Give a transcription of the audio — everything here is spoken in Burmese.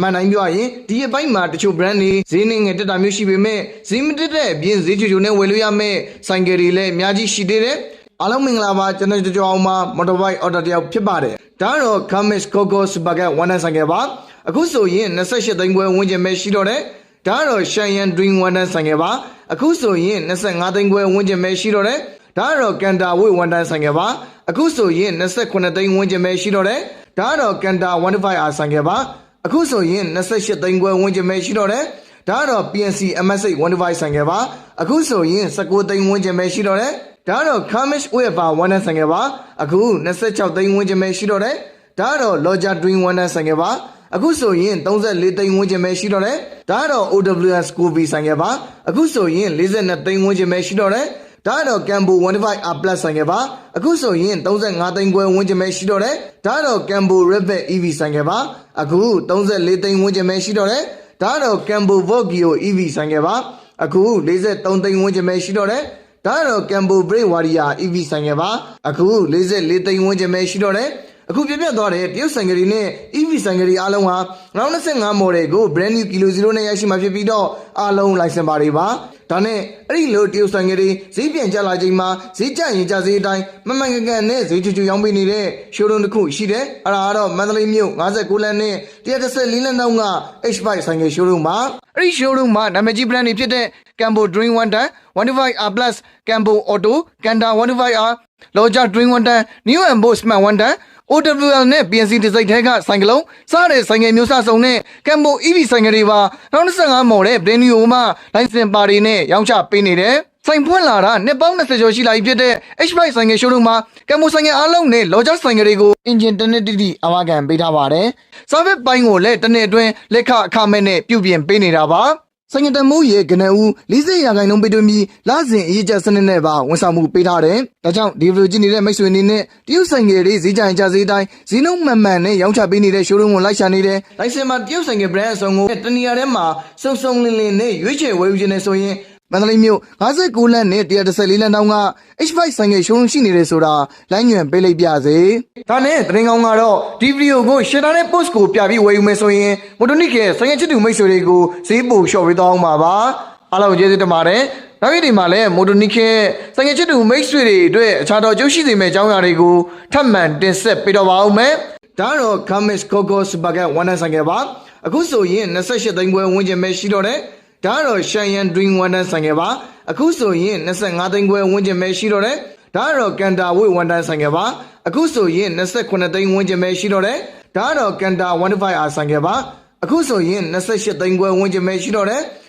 မှန်တိုင်းပြောရရင်ဒီအပိုင်းမှာတချို့ brand တွေဈေးနှင်းငယ်တက်တာမျိုးရှိပေမဲ့ဈေးမတက်တဲ့အပြင်ဈေးချိုချိုနဲ့ဝယ်လို့ရမယ့်ဆိုင်ကယ်တွေလည်းအများကြီးရှိသေးတယ်အားလုံးမင်္ဂလာပါကျွန်တော်ကြောင်အောင်မှာ motorbike order တယောက်ဖြစ်ပါတယ်ဒါကတော့ Kamis Coco Supergat ဝန်ထမ်းဆိုင်ကယ်ပါအခုဆိုရင်28သိန်းခွဲဝန်းကျင်ပဲရှိတော့တယ်ဒါကတော့ Cheyenne Dream ဝန်ထမ်းဆိုင်ကယ်ပါအခုဆိုရင်25သိန်းခွဲဝန်းကျင်ပဲရှိတော့တယ်ဒါကတော့ကန်တာဝိဝန်ထမ်းဆိုင်ကယ်ပါအခုဆိုရင်28သိန်းဝန်းကျင်ပဲရှိတော့တယ်ဒါကတော့ကန်တာ 15R ဆိုင်ကယ်ပါ အခုဆိုရင်28သိန်းခွဲဝန်းကျင်ပဲရှိတော့တယ်ဒါကတော့ PNC MSA 15ဆိုင်ကယ်ပါအခုဆိုရင်19သိန်းဝန်းကျင်ပဲရှိတော့တယ်ဒါကတော့ Kamish Weber ဝန်ထမ်းဆိုင်ကယ်ပါအခု26သိန်းဝန်းကျင်ပဲရှိတော့တယ်ဒါကတော့ Loja Dream ဝန်ထမ်းဆိုင်ကယ်ပါအခုဆိုရင်34သိန်းဝန်းကျင်ပဲရှိတော့တယ်ဒါကတော့ OWS Scoopy ဆိုင်ကယ်ပါအခုဆိုရင်42သိန်းဝန်းကျင်ပဲရှိတော့တယ် ဒါကတော့ Cambo 15 R+ ဆိုင်ကယ်ပါအခုဆိုရင်35သိန်းခွဲဝန်းကျင်ပဲရှိတော့တယ်ဒါကတော့ Cambo Rabbit EV ဆိုင်ကယ်ပါအခု34သိန်းဝန်းကျင်ပဲရှိတော့တယ်ဒါကတော့ Cambo Vogio EV ဆိုင်ကယ်ပါအခု43သိန်းဝန်းကျင်ပဲရှိတော့တယ်ဒါကတော့ Cambo Brake Warrior EV ဆိုင်ကယ်ပါအခု44သိန်းဝန်းကျင်ပဲရှိတော့တယ် အခုပြပြသွားတဲ့တရုတ်ဆိုင်ကလေးနဲ့ EV ဆိုင်ကလေးအားလုံးဟာ2025 model ကို brand new kilo 0နဲ့ရရှိမှာဖြစ်ပြီးတော့အားလုံး license ပါတွေပါဒါနဲ့အဲ့ဒီလိုတရုတ်ဆိုင်ကလေးဈေးပြန်ကျလာချိန်မှာဈေးကျရင်ကျဈေးအတိုင်းမမှန်ကန်ကန်နဲ့ဈေးချူချူရောင်းပေးနေတဲ့ showroom တစ်ခုရှိတယ်အဲ့ဒါကတော့မန္တလေးမြို့59လမ်းနဲ့114လမ်းတောင်းက H5 ဆိုင်က showroom မှာအဲ့ဒီ showroom မှာနာမည်ကြီး brand တွေဖြစ်တဲ့ Cambo Dream One Tan 125R Plus Cambo Auto Kanda 125R Loja Dream One Tan New and Boss Smart One Tan OWL နဲ့ PNC ဒီဇိုက်ထဲကဆိုင်ကလုံးစားတဲ့ဆိုင်ငယ်မျိုးစားစုံနဲ့ Cambo EV ဆိုင်ငယ်တွေပါ2025မော်တဲ့ Brand New မှာလိုင်စင်ပါတွေနဲ့ရောင်းချပေးနေတယ်ဆိုင်ဖွင့်လာတာနှစ်ပေါင်း20ကျော်ရှိလာပြီဖြစ်တဲ့ H5 ဆိုင်ငယ် showroom မှာ Cambo ဆိုင်ငယ်အားလုံးနဲ့ Loja ဆိုင်ငယ်တွေကို engine တစ်နှစ်တိတိအမကန်ပေးထားပါတယ်။ service ပိုင်းကိုလည်းတစ်နှစ်အတွင်းလက်ခအခမဲ့နဲ့ပြုပြင်ပေးနေတာပါ။ ဆိုင်ငတမိုးရဲ့ကနဦး40ရာခိုင်နှုန်းပေးသွင်းပြီးလစဉ်အရေးကြစနစ်နဲ့ပါဝန်ဆောင်မှုပေးထားတယ်။ဒါကြောင့်ဒီဗီဒီယိုကြည့်နေတဲ့မိတ်ဆွေအနေနဲ့တရုတ်ဆိုင်ငယ်တွေဈေးကြိုင်ကြဈေးတိုင်းဈေးနှုန်းမှန်မှန်နဲ့ရောင်းချပေးနေတဲ့ showroom ကိုလိုက်ရှာနေတယ်။လိုင်စင်မှာတရုတ်ဆိုင်ငယ် brand အစုံကိုတနေရာထဲမှာစုံစုံလင်းလင်းနဲ့ရွေးချယ်ဝယ်ယူခြင်းနဲ့ဆိုရင် မန္တလေးမြို့59လမ်းနဲ့114လမ်းတောင်းက H5 ဆိုင်ငယ် showroom ရှိနေတယ်ဆိုတာလိုင်းညွန်ပေးလိုက်ပြစေ။ဒါနဲ့သတင်းကောင်းကတော့ဒီဗီဒီယိုကို share နဲ့ post ကိုပြပြီးဝယ်ယူမယ်ဆိုရင်မိုတိုနစ်ရဲ့ဆိုင်ငယ်ချစ်သူမိတ်ဆွေတွေကိုဈေးပိုလျှော့ပေးသွားအောင်ပါပါ။အားလုံးကျေးဇူးတင်ပါတယ်။နောက်ရက်ဒီမှာလည်းမိုတိုနစ်ရဲ့ဆိုင်ငယ်ချစ်သူမိတ်ဆွေတွေအတွက်အခြားသောကျိုးရှိစေမယ့်အကြောင်းအရာတွေကိုထပ်မံတင်ဆက်ပေးတော့ပါအောင်မယ်။ဒါကတော့ Kamis Coco Supergat ဝန်ထမ်းဆိုင်ငယ်ပါ။အခုဆိုရင်28သိန်းခွဲဝန်းကျင်ပဲရှိတော့တယ်။ ဒါကတော့ Cheyenne Dream ဝန်ထမ်းဆိုင်ငယ်ပါ။အခုဆိုရင်25သိန်းခွဲဝန်းကျင်ပဲရှိတော့တယ်။ဒါကတော့ကန်တာဝိဝန်ထမ်းဆိုင်ငယ်ပါ။အခုဆိုရင်28သိန်းဝန်းကျင်ပဲရှိတော့တယ်။ဒါကတော့ကန်တာ 15R ဆိုင်ငယ်ပါ။အခုဆိုရင်28သိန်းခွဲဝန်းကျင်ပဲရှိတော့တယ်